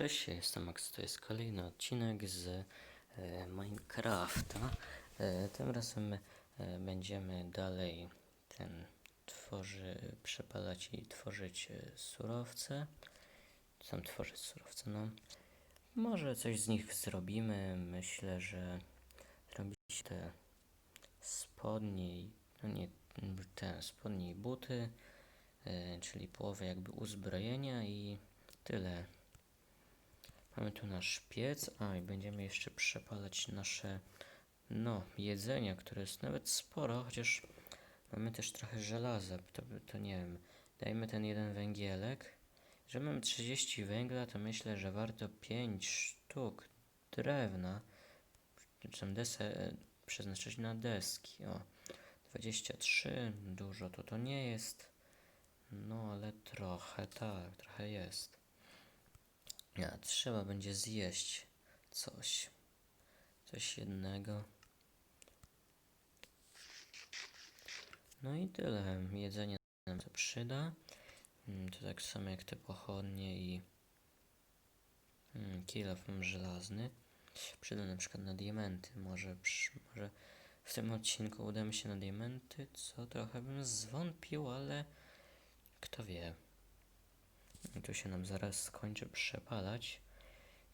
Cześć, ja jestem Max, to jest kolejny odcinek z e, Minecrafta. E, tym razem e, będziemy dalej ten tworzy, przepalać i tworzyć e, surowce. Sam tworzyć surowce, no. Może coś z nich zrobimy. Myślę, że zrobić te spodnie, no nie te spodnie i buty, e, czyli połowę jakby uzbrojenia i tyle. Mamy tu nasz piec, a i będziemy jeszcze przepalać nasze, no, jedzenie, które jest nawet sporo, chociaż mamy też trochę żelaza, to, to nie wiem, dajmy ten jeden węgielek. Że mamy 30 węgla, to myślę, że warto 5 sztuk drewna, czy tam desę, przeznaczyć na deski, o. 23, dużo to to nie jest, no ale trochę, tak, trochę jest. Ja, trzeba będzie zjeść coś. Coś jednego. No i tyle. Jedzenie nam się przyda. Mm, To tak samo jak te pochodnie i mm, kilof mam żelazny. Przyda na przykład na diamenty. Może, przy, może w tym odcinku uda mi się na diamenty, co trochę bym zwątpił, ale kto wie. Tu się nam zaraz skończy przepalać.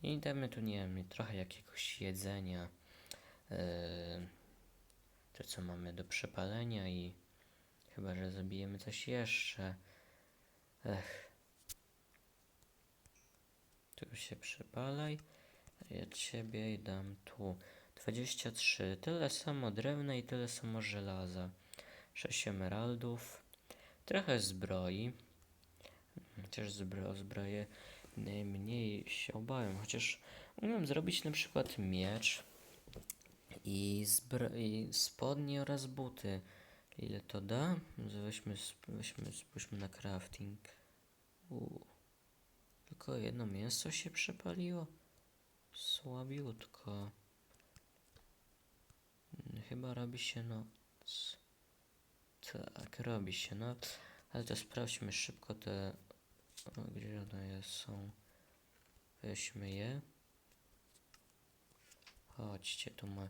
I damy tu, nie wiem, trochę jakiegoś jedzenia. Yy, to, co mamy do przepalenia i chyba, że zabijemy coś jeszcze. Ech. Tu się przepalaj. Ja ciebie dam tu. 23. Tyle samo drewna i tyle samo żelaza. 6 emeraldów. Trochę zbroi. Chociaż zbro, zbroję najmniej się obawiam. Chociaż umiem zrobić na przykład miecz i, i spodnie oraz buty. Ile to da? Weźmy, weźmy spójrzmy na crafting. Tylko jedno mięso się przepaliło. Słabiutko. Mm, Chyba robi się noc. Tak, robi się noc. Ale to sprawdźmy szybko te gdzie one jest, są? Weźmy je. Chodźcie, tu ma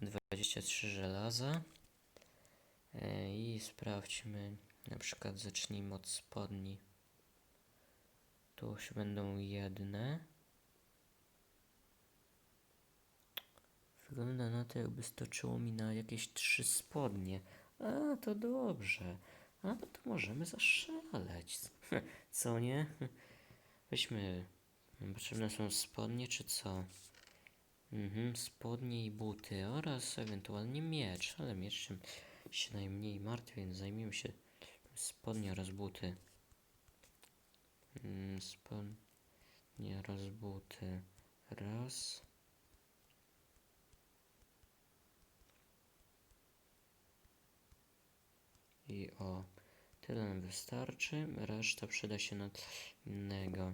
23 żelaza. E, I sprawdźmy, na przykład zacznijmy od spodni. Tu już będą jedne. Wygląda na to, jakby stoczyło mi na jakieś trzy spodnie. A, to dobrze. A, no to możemy zaszaleć. Co nie? Weźmy. Potrzebne są spodnie, czy co? Mhm, spodnie i buty oraz ewentualnie miecz, ale miecz się, najmniej martwi, więc zajmiemy się spodnie oraz buty. Mm, spodnie oraz buty. Raz. I o. Tyle nam wystarczy, reszta przyda się na innego.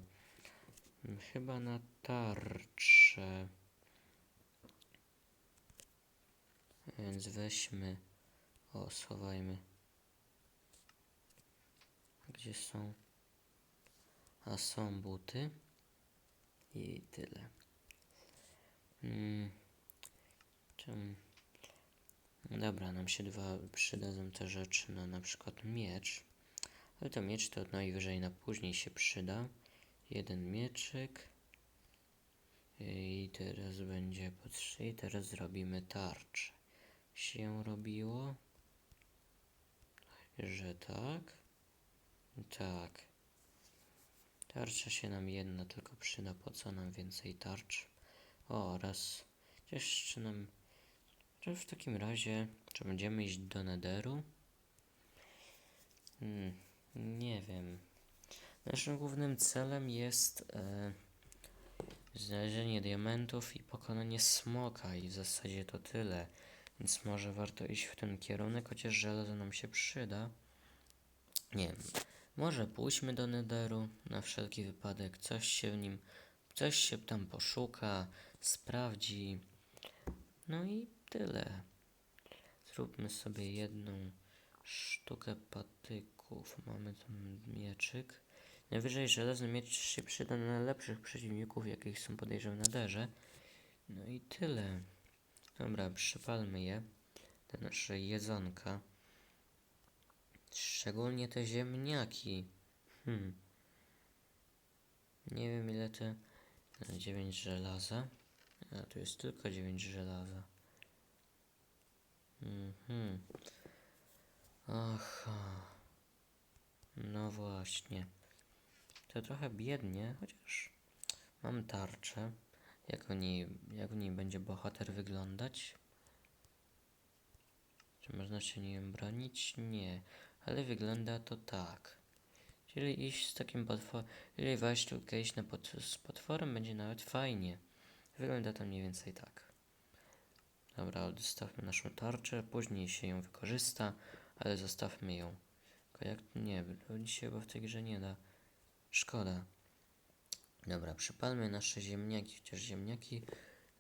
Mm, Chyba na tarczę. Więc weźmy. O, schowajmy. Gdzie są? A są buty. I tyle. Mm. Czemu? Dobra, nam się dwa przydadzą te rzeczy na na przykład miecz. Ale to miecz to najwyżej na później się przyda. Jeden mieczyk. I teraz będzie po trzy. I teraz zrobimy tarczę. Się robiło? Że tak? Tak. Tarcza się nam jedna tylko przyda. Po co nam więcej tarcz? O, oraz jeszcze nam czy w takim razie, czy będziemy iść do Nederu? Hmm, nie wiem. Naszym głównym celem jest e, znalezienie diamentów i pokonanie smoka i w zasadzie to tyle. Więc może warto iść w ten kierunek, chociaż żelazo nam się przyda. Nie wiem. Może pójdźmy do Nederu na wszelki wypadek. Coś się w nim, coś się tam poszuka, sprawdzi. No i tyle. Zróbmy sobie jedną sztukę patyków. Mamy tam mieczyk. Najwyżej żelazny miecz się przyda na lepszych przeciwników, jakich są podejrzewam na derze. No i tyle. Dobra, przypalmy je. Te nasze jedzonka. Szczególnie te ziemniaki. Hmm. Nie wiem ile te... 9 żelaza. A tu jest tylko 9 żelaza. Mhm. Aha. No właśnie. To trochę biednie, chociaż mam tarczę. Jak w niej, jak w niej będzie bohater wyglądać? Czy można się nim bronić? Nie. Ale wygląda to tak. Czyli iść z takim potworem, jeżeli tu iść na pot z potworem będzie nawet fajnie. Wygląda to mniej więcej tak. Dobra, odstawmy naszą tarczę, później się ją wykorzysta, ale zostawmy ją. Tylko jak nie, bo dzisiaj chyba w tej grze nie da. Szkoda. Dobra, przypalmy nasze ziemniaki, chociaż ziemniaki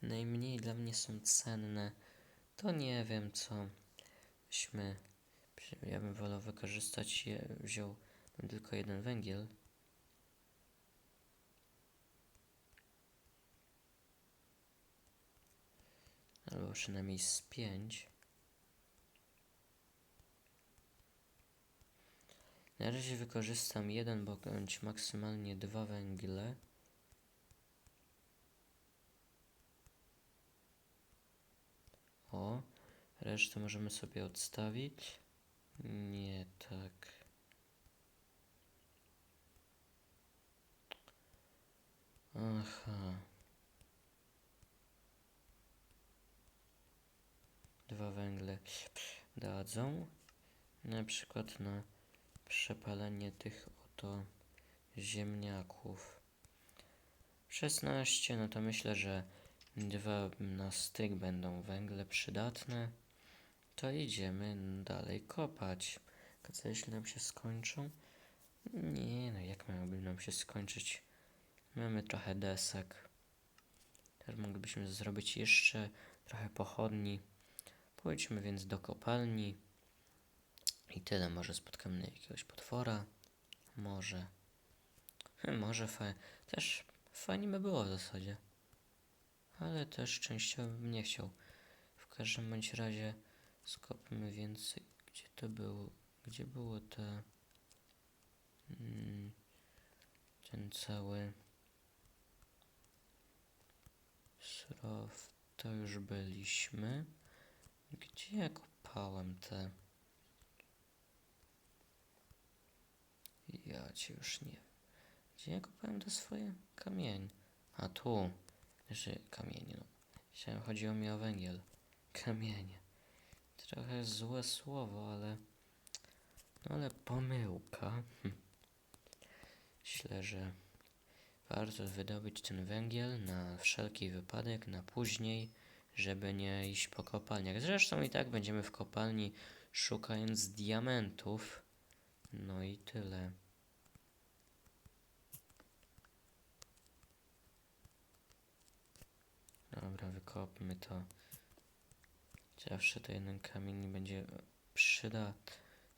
najmniej dla mnie są cenne. To nie wiem co. Byśmy, ja bym wolał wykorzystać je, wziął tylko jeden węgiel. Albo przynajmniej z pięć. Na razie wykorzystam jeden bądź maksymalnie dwa węgle. O, resztę możemy sobie odstawić. Nie tak. Aha. Dwa węgle dadzą. Na przykład na przepalenie tych oto ziemniaków. 16, no to myślę, że dwa na styk będą węgle przydatne. To idziemy dalej kopać. Co jeśli nam się skończą? Nie, no jak miałoby nam się skończyć? Mamy trochę desek. Teraz moglibyśmy zrobić jeszcze trochę pochodni. Pójdźmy więc do kopalni. I tyle. Może spotkamy jakiegoś potwora. Może. Może fa też fajnie by było w zasadzie. Ale też częściowo bym nie chciał. W każdym bądź razie skopmy więcej. Gdzie to było? Gdzie było te... Mm, ten cały... Surów, to już byliśmy. Gdzie ja kopałem te... Ja cię już nie. Gdzie ja kopałem te swoje kamienie? A tu. Jeszcze kamienie, no. Chciałem, chodziło mi o węgiel. Kamienie. Trochę złe słowo, ale... No ale pomyłka. Hm. Myślę, że warto wydobyć ten węgiel na wszelki wypadek, na później, żeby nie iść po kopalniach. Zresztą i tak będziemy w kopalni szukając diamentów. No i tyle. Dobra, wykopmy to. Zawsze to jeden kamień będzie przyda.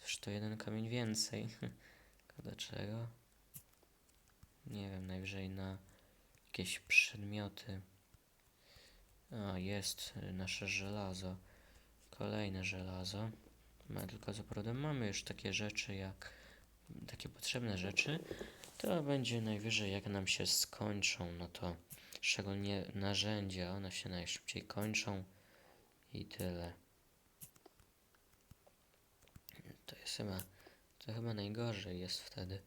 Zresztą jeden kamień więcej. Dlaczego? Nie wiem, najwyżej na jakieś przedmioty. A, jest y, nasze żelazo. Kolejne żelazo. Ma tylko co prawda mamy już takie rzeczy jak takie potrzebne rzeczy. To będzie najwyżej jak nam się skończą, no to szczególnie narzędzia, one się najszybciej kończą i tyle. To jest chyba, to chyba najgorzej jest wtedy.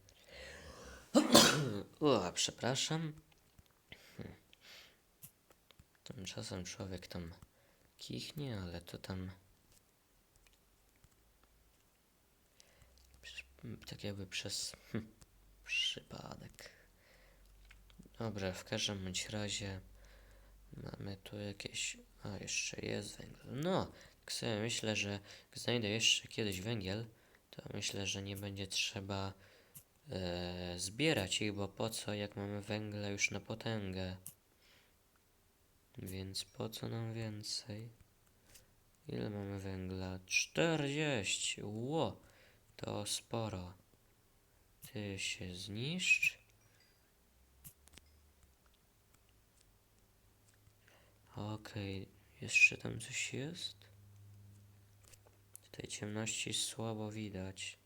o, przepraszam. Tymczasem człowiek tam kichnie, ale to tam tak jakby przez hm, przypadek. Dobra, w każdym bądź razie mamy tu jakieś... A, jeszcze jest węgiel. No, tak sobie myślę, że jak znajdę jeszcze kiedyś węgiel, to myślę, że nie będzie trzeba e, zbierać ich, bo po co, jak mamy węgle już na potęgę. Więc po co nam więcej? Ile mamy węgla? 40. Ło, to sporo. Ty się zniszcz. Okej, jeszcze tam coś jest? W tej ciemności słabo widać.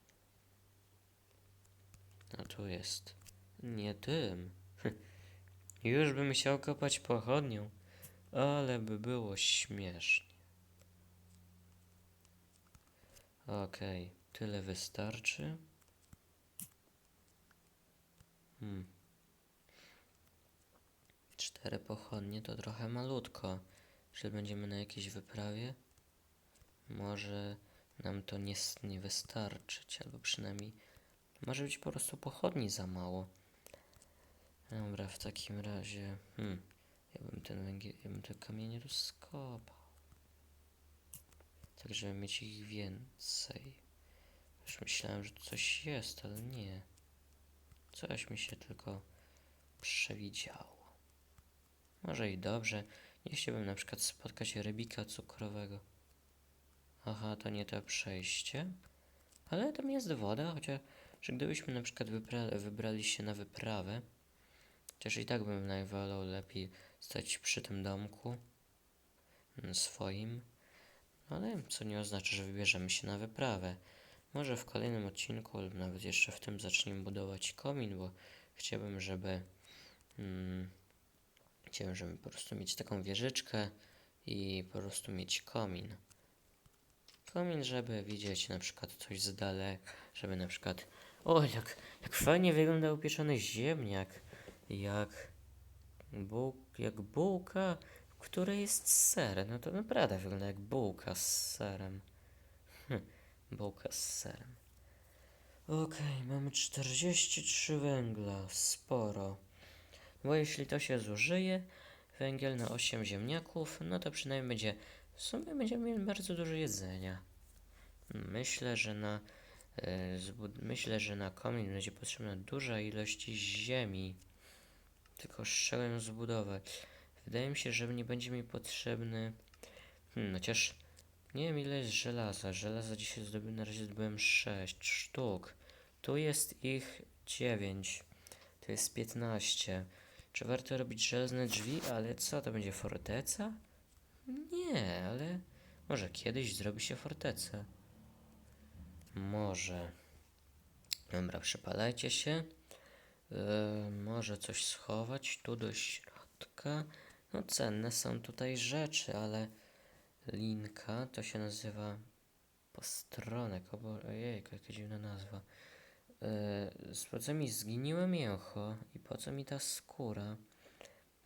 A tu jest. Nie tym. Już bym chciał kopać pochodnią, ale by było śmiesznie. Okej, tyle wystarczy. Hmm. Cztery pochodnie to trochę malutko. Czy będziemy na jakiejś wyprawie? Może nam to nie, nie wystarczyć, albo przynajmniej może być po prostu pochodni za mało. Dobra, w takim razie. Hmm. Ja bym ten węgiel, ja bym te kamienie rozkopał. Tak, żeby mieć ich więcej. Już myślałem, że coś jest, ale nie. Coś mi się tylko przewidziało. Może i dobrze. Nie chciałbym na przykład spotkać rybika cukrowego. Aha, to nie to przejście. Ale tam jest woda, chociaż że gdybyśmy na przykład wybrali się na wyprawę, chociaż i tak bym najwolał lepiej stać przy tym domku mm, swoim, ale co nie oznacza, że wybierzemy się na wyprawę. Może w kolejnym odcinku, lub nawet jeszcze w tym zaczniemy budować komin, bo chciałbym, żeby mm, chciałbym, żeby po prostu mieć taką wieżyczkę i po prostu mieć komin. Komin, żeby widzieć na przykład coś z daleka, żeby na przykład o, jak, jak fajnie wygląda upieczony ziemniak. Jak, buł, jak bułka, w której jest ser. No to naprawdę wygląda jak bułka z serem. Hm, bułka z serem. Okej, mamy 43 węgla. Sporo. Bo jeśli to się zużyje, węgiel na 8 ziemniaków, no to przynajmniej będzie, w sumie będziemy mieli bardzo dużo jedzenia. Myślę, że na zbud- Myślę, że na komin będzie potrzebna duża ilość ziemi. Tylko ją zbudować? Wydaje mi się, że nie będzie mi potrzebny. Hmm, chociaż nie wiem ile jest żelaza. Żelaza dzisiaj zdobyłem, na razie zdobyłem 6 sztuk. Tu jest ich 9. To jest 15. Czy warto robić żelazne drzwi? Ale co to będzie forteca? Nie, ale może kiedyś zrobi się fortecę. Może. Dobra, przepalajcie się. Yy, może coś schować tu do środka. No cenne są tutaj rzeczy, ale linka to się nazywa postronek. Obo, ojej, jaka dziwna nazwa. Yy, po co mi zgniłe mięcho i po co mi ta skóra?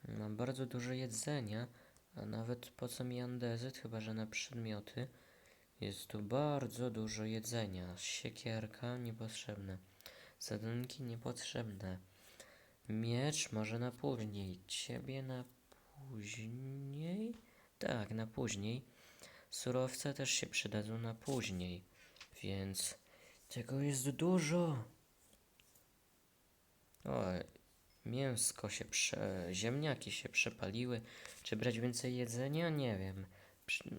Mam bardzo dużo jedzenia, a nawet po co mi andezyt, chyba że na przedmioty. Jest tu bardzo dużo jedzenia. Siekierka niepotrzebne. Zadunki niepotrzebne. Miecz może na później. Ciebie na później? Tak, na później. Surowce też się przydadzą na później. Więc tego jest dużo. O, mięsko się prze... ziemniaki się przepaliły. Czy brać więcej jedzenia? Nie wiem.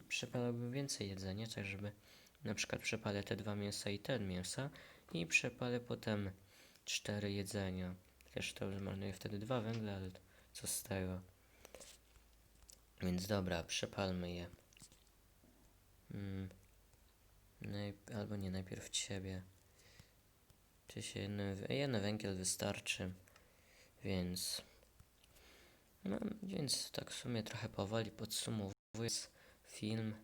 Przepalałbym więcej jedzenia, tak żeby na przykład przepalę te dwa mięsa i ten mięsa i przepalę potem cztery jedzenia. Też to zmarnuję wtedy dwa węgle, ale co z tego. Więc dobra, przepalmy je. Mm. Albo nie, najpierw ciebie. Czy się jeden, jeden węgiel wystarczy, więc... No, więc tak w sumie trochę powoli podsumowując film.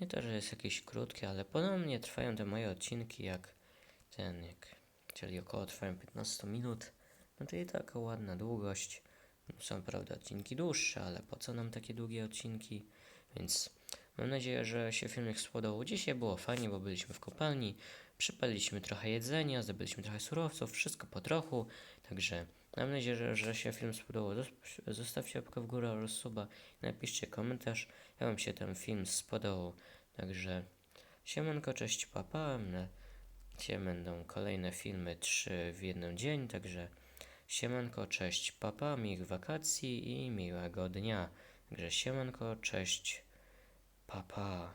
Nie to, że jest jakiś krótki, ale podobnie trwają te moje odcinki jak ten, jak, czyli około trwają 15 minut. No to i taka ładna długość. Są prawda odcinki dłuższe, ale po co nam takie długie odcinki? Więc mam nadzieję, że się filmik spodobał. Dzisiaj było fajnie, bo byliśmy w kopalni, przypaliliśmy trochę jedzenia, zdobyliśmy trochę surowców, wszystko po trochu. Także mam nadzieję, że, że się film spodobał. Zos- Zostawcie łapkę w górę oraz suba. Napiszcie komentarz, jak wam się ten film spodobał. Także siemanko, cześć, papa. Na Dzisiaj będą kolejne filmy, trzy w jeden dzień, także siemanko, cześć, papa, miłych wakacji i miłego dnia. Także siemanko, cześć, papa.